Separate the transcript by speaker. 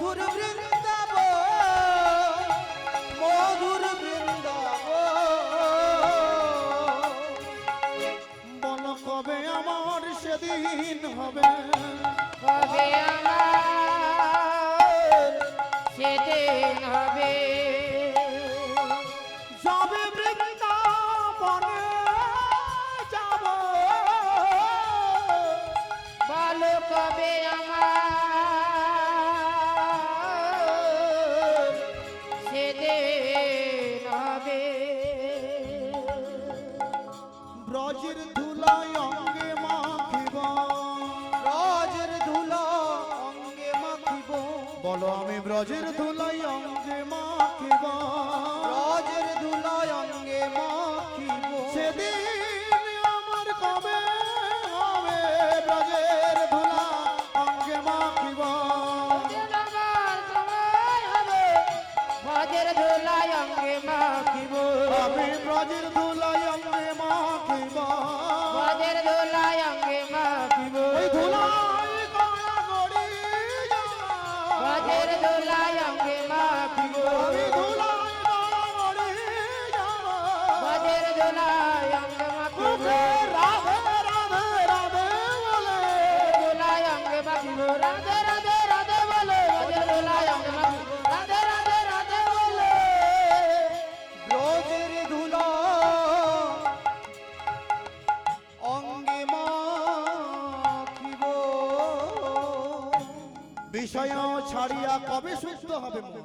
Speaker 1: মধুর বৃন্দাব মধুর বৃন্দাব বল
Speaker 2: কবে আমার সেদিন হবে? কবে আমার সেদিন হবে?
Speaker 1: বলো আমি ব্রজের ধুলাই অঙ্গে মাখিব। ব্রজের ধুলাই অঙ্গে মাখিব। সেদিন আমার কবে হবে ব্রজের ধুলা অঙ্গে মাখিব?
Speaker 2: ব্রজের ধুলাই অঙ্গে মাখিব।
Speaker 1: আমি ব্রজের ধুলাই অঙ্গে মাখিব। ব্রজের ধুলা বিষয় ছাড়িয়া কবে সুস্থ হবে মন?